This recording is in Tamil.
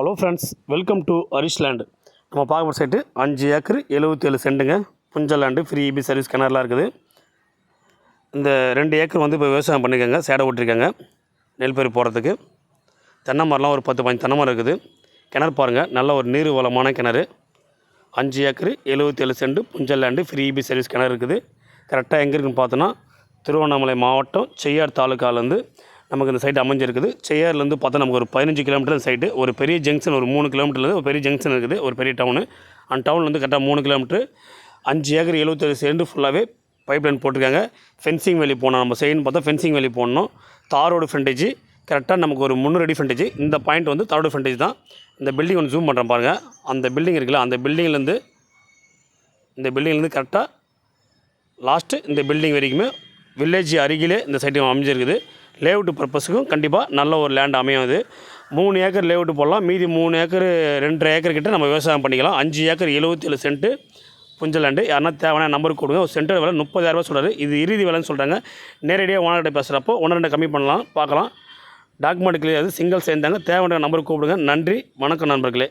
Hello friends welcome to Harish land நம்ம பார்க்க சைட்டு அஞ்சு ஏக்கர் எழுபத்தேழு சென்ட்டுங்க புஞ்சல் லேண்டு ஃப்ரீ இபி சர்வீஸ் கிணறுலாம் இருக்குது. இந்த ரெண்டு ஏக்கர் வந்து இப்போ விவசாயம் பண்ணியிருக்காங்க சேடை ஓட்டிருக்காங்க நெல் பயிர் போடுறதுக்கு. தென்னை மரம்லாம் ஒரு பத்து பதினஞ்சு தென்னை மரம் இருக்குது. கிணறு பாருங்கள் நல்ல ஒரு நீர் வளமான கிணறு. அஞ்சு ஏக்கர் எழுபத்தேழு சென்ட் புஞ்சல் லேண்டு ஃப்ரீ இபி சர்வீஸ் கிணறு இருக்குது. கரெக்டாக எங்கே இருக்குன்னு பார்த்தோன்னா திருவண்ணாமலை மாவட்டம் செய்யார் தாலுக்காலேருந்து நமக்கு இந்த சைட் அமைஞ்சிருக்குது. செய்யார்லேருந்து பார்த்தா நமக்கு ஒரு பதினஞ்சு கிலோமீட்டர் சைட்டு ஒரு பெரிய ஜங்ஷன் ஒரு மூணு கிலோமீட்டர்லேருந்து ஒரு பெரிய ஜங்ஷன் இருக்குது. ஒரு பெரிய டவுனு அந்த டவுன்லேருந்து கரெக்டாக மூணு கிலோமீட்டர் அஞ்சு ஏக்கர் எழுபத்தேழு சேர்ந்து ஃபுல்லாகவே பைப் லைன் போட்டிருக்காங்க. ஃபென்சிங் வேலி போனோம் நம்ம செய்யணும் பார்த்தா ஃபென்சிங் வேலி போடணும். தாரோடு ஃப்ரண்டேஜ் கரெக்டாக நமக்கு ஒரு முந்நூறு அடி ஃப்ரண்டேஜ் இந்த பாயிண்ட் வந்து தாரோடு ஃப்ரண்டேஜ் தான். இந்த பில்டிங் ஒன்று ஜூம் பண்ணுறேன் பாருங்கள் அந்த பில்டிங் இருக்குல்ல அந்த பில்டிங்லேருந்து இந்த பில்டிங்லேருந்து கரெக்டாக லாஸ்ட்டு இந்த பில்டிங் வரைக்குமே வில்லேஜ் அருகிலே இந்த சைட்டு அமைஞ்சிருக்குது. லேவுட்டு பர்பஸுக்கும் கண்டிப்பாக நல்ல ஒரு லேண்ட் அமையும் அது. மூணு ஏக்கர் லேவுட்டு போடலாம். மீதி மூணு ஏக்கர் ரெண்டரை ஏக்கர் கிட்ட நம்ம விவசாயம் பண்ணிக்கலாம். அஞ்சு ஏக்கர் எழுபத்தேழு சென்ட்டு புஞ்ச லேண்டு யாருன்னா தேவையான நம்பருக்கு கொடுங்க. ஒரு சென்டர் விலை முப்பதாயிரரூபா சொல்கிறாரு இது இறுதி விலைன்னு சொல்கிறாங்க நேரடியாக ஓனர்கிட்ட பேசுகிறப்போ ஒன்று ரெண்டு கம்மி பண்ணலாம் பார்க்கலாம். டாக்குமெண்ட் கிளியர் சிங்கிள் சேர்ந்தாங்க. தேவையான நம்பருக்கு கூப்பிடுங்க. நன்றி. வணக்கம் நண்பர்களே.